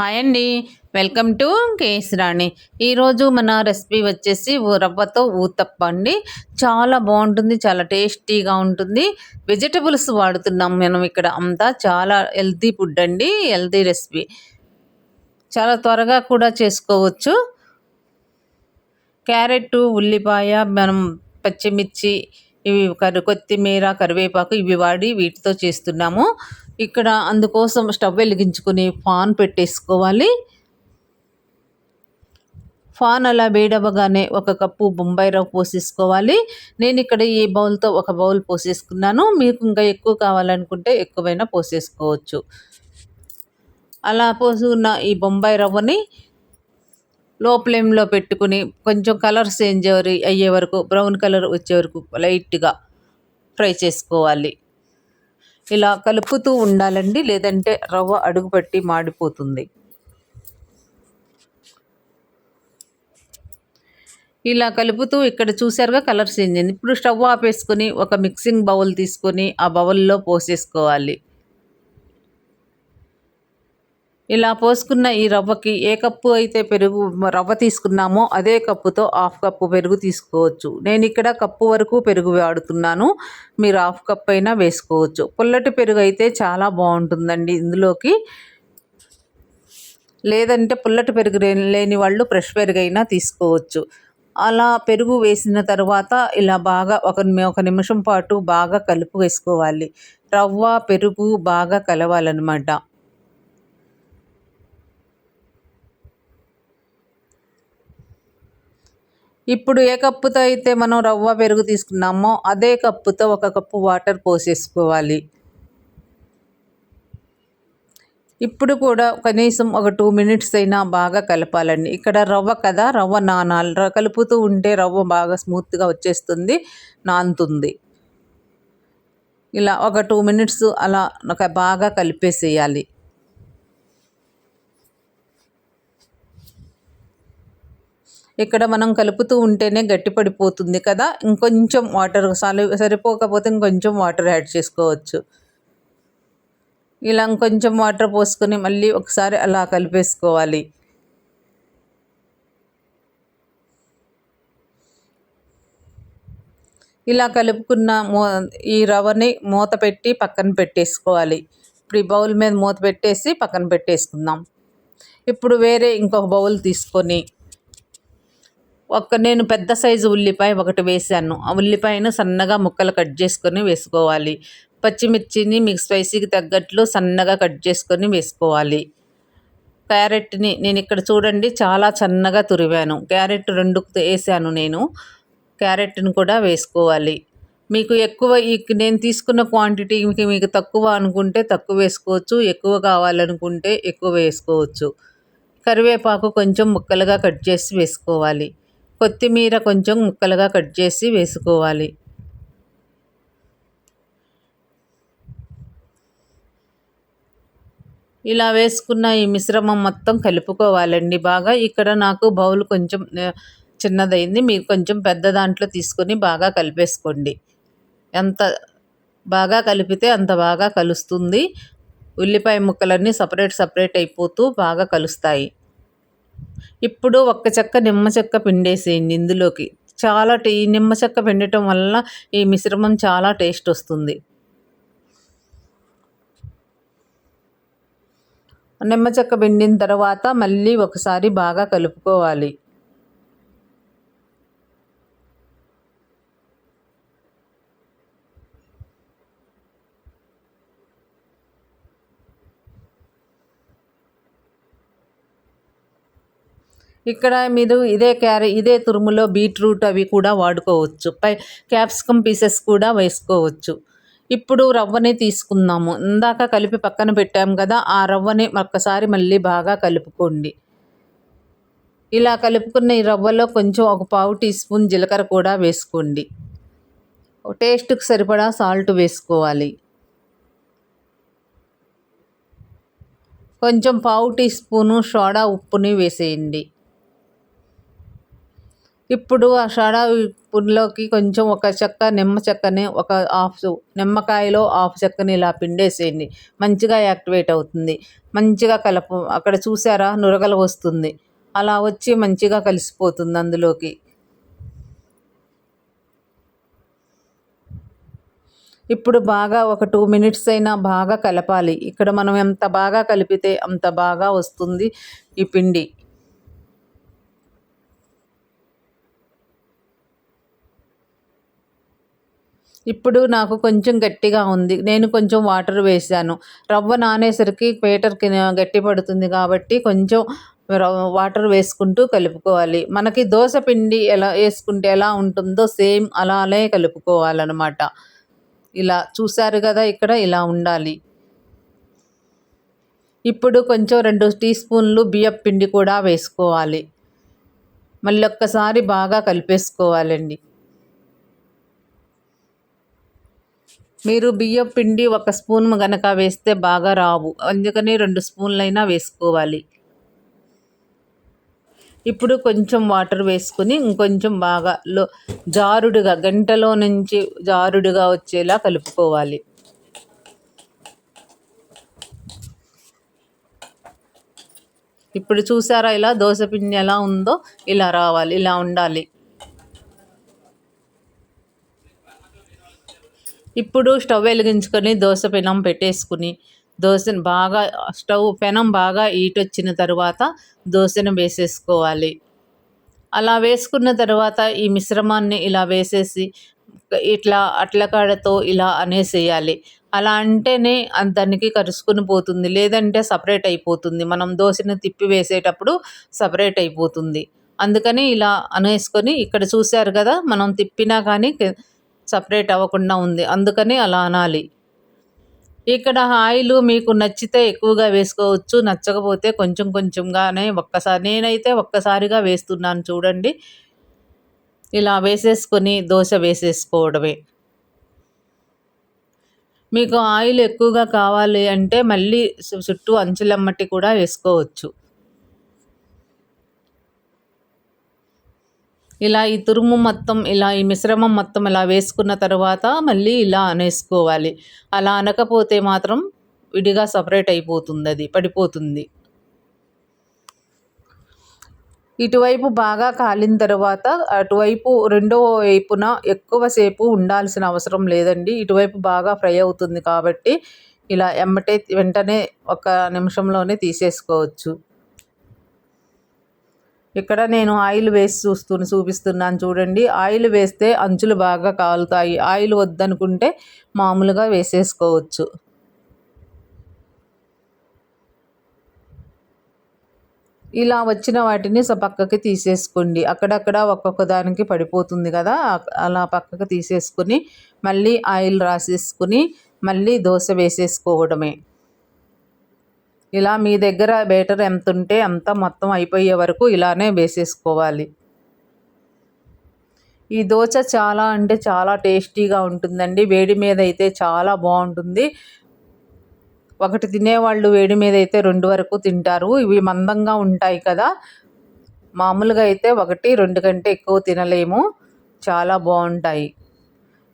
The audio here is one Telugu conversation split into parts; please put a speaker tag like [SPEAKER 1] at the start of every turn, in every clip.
[SPEAKER 1] హాయ్ అండి. Welcome to Kesarani. ఈరోజు మన రెసిపీ వచ్చేసి రవ్వతో ఊతప్ప అండి. చాలా బాగుంటుంది చాలా టేస్టీగా ఉంటుంది. వెజిటబుల్స్ వాడుతున్నాం మనం ఇక్కడ అంతా. చాలా హెల్తీ ఫుడ్ అండి హెల్తీ రెసిపీ. చాలా త్వరగా కూడా చేసుకోవచ్చు. క్యారెట్ ఉల్లిపాయ మనం పచ్చిమిర్చి ఇవి కర్రీ కొత్తిమీర కరివేపాకు ఇవి వాడి వీటితో చేస్తున్నాము. ఇక్కడ అందుకోసం స్టవ్ వెలిగించుకుని ఫాన్ పెట్టేసుకోవాలి. ఫాన్ అలా వేడవగానే ఒక కప్పు బొంబాయి రవ్వ పోసేసుకోవాలి. నేను ఇక్కడ ఈ బౌల్తో ఒక బౌల్ పోసేసుకున్నాను. మీకు ఇంకా ఎక్కువ కావాలనుకుంటే ఎక్కువైనా పోసేసుకోవచ్చు. అలా పోసుకున్న ఈ బొంబాయి రవ్వని లో ఫ్లేమ్లో పెట్టుకుని కొంచెం కలర్ చేంజ్ అయ్యే వరకు బ్రౌన్ కలర్ వచ్చే వరకు లైట్గా ఫ్రై చేసుకోవాలి. ఇలా కలుపుతూ ఉండాలండి లేదంటే రవ్వ అడుగుపట్టి మాడిపోతుంది. ఇలా కలుపుతూ ఇక్కడ చూసారుగా కలర్ చేంజ్ అయింది ఇప్పుడు స్టవ్ ఆపేసుకొని ఒక మిక్సింగ్ బౌల్ తీసుకొని ఆ బౌల్లో పోసేసుకోవాలి. ఇలా పోసుకున్న ఈ రవ్వకి ఏ కప్పు అయితే పెరుగు రవ్వ తీసుకున్నామో అదే కప్పుతో హాఫ్ కప్పు పెరుగు తీసుకోవచ్చు. నేను ఇక్కడ కప్పు వరకు పెరుగు వాడుతున్నాను. మీరు హాఫ్ కప్ అయినా వేసుకోవచ్చు. పుల్లటి పెరుగు అయితే చాలా బాగుంటుందండి ఇందులోకి. లేదంటే పుల్లటి పెరుగు లేని వాళ్ళు ఫ్రెష్ పెరుగు అయినా తీసుకోవచ్చు. అలా పెరుగు వేసిన తర్వాత ఇలా బాగా ఒక ఒక నిమిషం పాటు బాగా కలుపు వేసుకోవాలి. రవ్వ పెరుగు బాగా కలవాలన్నమాట. ఇప్పుడు ఏ కప్పుతో అయితే మనం రవ్వ పెరుగు తీసుకున్నామో అదే కప్పుతో ఒక కప్పు వాటర్ పోసేసుకోవాలి. ఇప్పుడు కూడా కనీసం ఒక టూ మినిట్స్ అయినా బాగా కలపాలండి. ఇక్కడ రవ్వ కదా రవ్వ నానాలి కలుపుతూ ఉంటే రవ్వ బాగా స్మూత్గా వచ్చేస్తుంది నానుతుంది. ఇలా ఒక టూ మినిట్స్ అలా బాగా కలిపేసేయాలి. ఇక్కడ మనం కలుపుతూ ఉంటేనే గట్టిపడిపోతుంది కదా. ఇంకొంచెం వాటర్ సరిపోకపోతే ఇంకొంచెం వాటర్ యాడ్ చేసుకోవచ్చు. ఇలా ఇంకొంచెం వాటర్ పోసుకొని మళ్ళీ ఒకసారి అలా కలిపేసుకోవాలి. ఇలా కలుపుకున్న మూ ఈ రవ్వని మూత పెట్టి పక్కన పెట్టేసుకోవాలి. ఇప్పుడు ఈ బౌల్ మీద మూత పెట్టేసి పక్కన పెట్టేసుకుందాం. ఇప్పుడు వేరే ఇంకొక బౌల్ తీసుకొని ఒక నేను పెద్ద సైజు ఉల్లిపాయ ఒకటి వేసాను ఆ ఉల్లిపాయను సన్నగా ముక్కలు కట్ చేసుకొని వేసుకోవాలి. పచ్చిమిర్చిని మీకు స్పైసీకి తగ్గట్లు సన్నగా కట్ చేసుకొని వేసుకోవాలి. క్యారెట్ని నేను ఇక్కడ చూడండి చాలా సన్నగా తురివాను. క్యారెట్ రెండు వేసాను నేను. క్యారెట్ని కూడా వేసుకోవాలి. మీకు ఎక్కువ ఈ నేను తీసుకున్న క్వాంటిటీకి మీకు తక్కువ అనుకుంటే తక్కువ వేసుకోవచ్చు. ఎక్కువ కావాలనుకుంటే ఎక్కువ వేసుకోవచ్చు. కరివేపాకు కొంచెం ముక్కలుగా కట్ చేసి వేసుకోవాలి. కొత్తిమీర కొంచెం ముక్కలుగా కట్ చేసి వేసుకోవాలి. ఇలా వేసుకున్న ఈ మిశ్రమం మొత్తం కలుపుకోవాలండి బాగా. ఇక్కడ నాకు బౌల్ కొంచెం చిన్నదైంది. మీరు కొంచెం పెద్ద దాంట్లో తీసుకొని బాగా కలిపేసుకోండి. ఎంత బాగా కలిపితే అంత బాగా కలుస్తుంది. ఉల్లిపాయ ముక్కలన్నీ సపరేట్ సపరేట్ అయిపోతూ బాగా కలుస్తాయి. ఇప్పుడు ఒక్క చెక్క నిమ్మ చెక్క పిండేసేయండి ఇందులోకి. చాలా టీ నిమ్మ చెక్క పిండటం వల్ల ఈ మిశ్రమం చాలా టేస్ట్ వస్తుంది. నిమ్మ చెక్క పిండిన తర్వాత మళ్ళీ ఒకసారి బాగా కలుపుకోవాలి. ఇక్కడ మీరు ఇదే క్యారె ఇదే తురుములో బీట్రూట్ అవి కూడా వాడుకోవచ్చు. పై క్యాప్సికమ్ పీసెస్ కూడా వేసుకోవచ్చు. ఇప్పుడు రవ్వని తీసుకుందాము. ఇందాక కలిపి పక్కన పెట్టాము కదా ఆ రవ్వని ఒక్కసారి మళ్ళీ బాగా కలుపుకోండి. ఇలా కలుపుకున్న ఈ రవ్వలో కొంచెం ఒక పావు టీ స్పూన్ జీలకర్ర కూడా వేసుకోండి. టేస్ట్కి సరిపడా సాల్ట్ వేసుకోవాలి. కొంచెం పావు టీ స్పూను సోడా ఉప్పుని వేసేయండి. ఇప్పుడు ఆ షడా పుల్లోకి కొంచెం ఒక చెక్క నిమ్మ చెక్కని ఒక హాఫ్ నిమ్మకాయలో హాఫ్ చెక్కని ఇలా పిండేసేయండి. మంచిగా యాక్టివేట్ అవుతుంది. మంచిగా కలప అక్కడ చూసారా? నురగలు వస్తుంది. అలా వచ్చి మంచిగా కలిసిపోతుంది అందులోకి. ఇప్పుడు బాగా ఒక టూ మినిట్స్ అయినా బాగా కలపాలి. ఇక్కడ మనం ఎంత బాగా కలిపితే అంత బాగా వస్తుంది ఈ పిండి. ఇప్పుడు నాకు కొంచెం గట్టిగా ఉంది. నేను కొంచెం వాటర్ వేసాను రవ్వ నానేసరికి పేటర్కి గట్టి పడుతుంది కాబట్టి కొంచెం వాటర్ వేసుకుంటూ కలుపుకోవాలి. మనకి దోశ పిండి ఎలా వేసుకుంటే ఎలా ఉంటుందో సేమ్ అలానే కలుపుకోవాలన్నమాట. ఇలా చూశారు కదా ఇక్కడ ఇలా ఉండాలి. ఇప్పుడు కొంచెం రెండు టీ స్పూన్లు బియ్యం పిండి కూడా వేసుకోవాలి. మళ్ళీ ఒక్కసారి బాగా కలిపేసుకోవాలండి. మీరు బియ్యం పిండి ఒక స్పూన్ గనక వేస్తే బాగా రావు. అందుకని రెండు స్పూన్లైనా వేసుకోవాలి. ఇప్పుడు కొంచెం వాటర్ వేసుకుని ఇంకొంచెం బాగా లో జారుడుగా గంటలో నుంచి జారుడుగా వచ్చేలా కలుపుకోవాలి. ఇప్పుడు చూసారా ఇలా దోశ పిండి ఎలా ఉందో? ఇలా రావాలి ఇలా ఉండాలి. ఇప్పుడు స్టవ్ వెలిగించుకొని దోశ పెనం పెట్టేసుకుని దోశను బాగా స్టవ్ పెనం బాగా ఈట్ వచ్చిన తర్వాత దోశను వేసేసుకోవాలి. అలా వేసుకున్న తర్వాత ఈ మిశ్రమాన్ని ఇలా వేసేసి ఇట్లా అట్లకాడతో ఇలా అనేసేయాలి. అలా అంటేనే దానికి కరుసుకుని పోతుంది లేదంటే సపరేట్ అయిపోతుంది. మనం దోశను తిప్పి వేసేటప్పుడు సపరేట్ అయిపోతుంది. అందుకని ఇలా అనేసుకొని ఇక్కడ చూశారు కదా మనం తిప్పినా కానీ సపరేట్ అవ్వకుండా ఉంది. అందుకని అలా అనాలి. ఇక్కడ ఆయిల్ మీకు నచ్చితే ఎక్కువగా వేసుకోవచ్చు. నచ్చకపోతే కొంచెం కొంచెంగానే ఒక్కసారి నేనైతే ఒక్కసారిగా వేస్తున్నాను చూడండి. ఇలా వేసేసుకొని దోశ వేసేసుకోవడమే. మీకు ఆయిల్ ఎక్కువగా కావాలి అంటే మళ్ళీ చుట్టూ అంచులమ్మటి కూడా వేసుకోవచ్చు. ఇలా ఈ తురుము మొత్తం ఇలా ఈ మిశ్రమం మొత్తం ఇలా వేసుకున్న తర్వాత మళ్ళీ ఇలా అనేసుకోవాలి. అలా అనకపోతే మాత్రం విడిగా సపరేట్ అయిపోతుంది అది పడిపోతుంది. ఇటువైపు బాగా కాలిన తర్వాత అటువైపు రెండో వైపున ఎక్కువసేపు ఉండాల్సిన అవసరం లేదండి. ఇటువైపు బాగా ఫ్రై అవుతుంది కాబట్టి ఇలా ఎమ్మటే వెంటనే ఒక నిమిషంలోనే తీసేసుకోవచ్చు. ఇక్కడ నేను ఆయిల్ వేసి చూస్తూ చూపిస్తున్నాను చూడండి. ఆయిల్ వేస్తే అంచులు బాగా కాలుతాయి. ఆయిల్ వద్దనుకుంటే మామూలుగా వేసేసుకోవచ్చు. ఇలా వచ్చిన వాటిని పక్కకి తీసేసుకోండి. అక్కడక్కడ ఒక్కొక్క దానికి పడిపోతుంది కదా. అలా పక్కకు తీసేసుకుని మళ్ళీ ఆయిల్ రాసేసుకుని మళ్ళీ దోశ వేసేసుకోవడమే. ఇలా మీ దగ్గర బేటర్ ఎంత ఉంటే అంత మొత్తం అయిపోయే వరకు ఇలానే వేసేసుకోవాలి. ఈ దోశ చాలా అంటే చాలా టేస్టీగా ఉంటుందండి. వేడి మీద అయితే చాలా బాగుంటుంది. ఒకటి తినేవాళ్ళు వేడి మీద అయితే రెండు వరకు తింటారు. ఇవి మందంగా ఉంటాయి కదా. మామూలుగా అయితే ఒకటి రెండు కంటే ఎక్కువ తినలేము. చాలా బాగుంటాయి.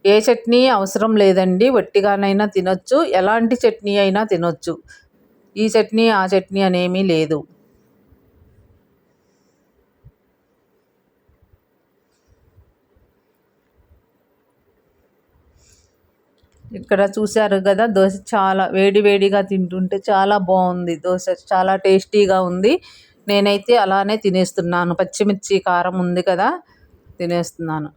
[SPEAKER 1] ఏ చట్నీ అవసరం లేదండి. వట్టిగానైనా తినొచ్చు. ఎలాంటి చట్నీ అయినా తినొచ్చు. ఈ చట్నీ ఆ చట్నీ అనేమీ లేదు. ఇక్కడ చూశారు కదా దోశ చాలా వేడి వేడిగా తింటుంటే చాలా బాగుంది దోశ చాలా టేస్టీగా ఉంది. నేనైతే అలానే తినేస్తున్నాను. పచ్చిమిర్చి కారం ఉంది కదా తినేస్తున్నాను.